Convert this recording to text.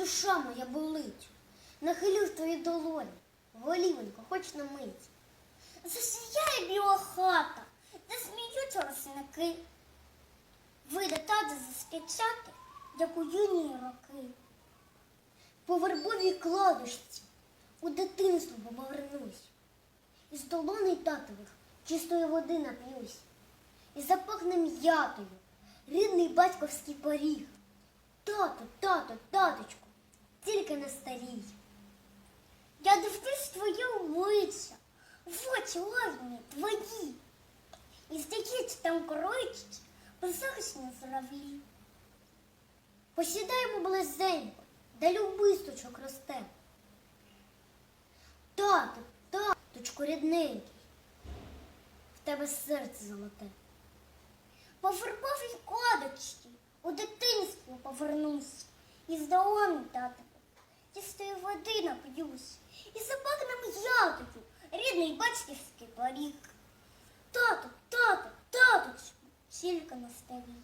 душа моя болить. Нахилю в твої долоні, голівенько, хоч на мить. Засіяє біла хата, де сміються росники. Вийде тата заскічати, як у юні роки. По вербовій кладочці у дитинство повернусь. Із долоней татових чистої води нап'юсь. І запахне м'ятою рідний батьковський поріг. Тато, тато, таточку, тільки не старій. Я дивлюсь твоє обличчя, в очі лагні твої. І здається, там кроють беззахисні зравлі. Посідаємо близенько, де любисточок росте. Тато, таточку рідненький, в тебе серце золоте. По вербовій кладочці у дитинство повернусь. І з долони татових чистої води нап'юсь. І запахне м'ятою рідний батьківський поріг. Тато, тато, таточку, тільки на старі.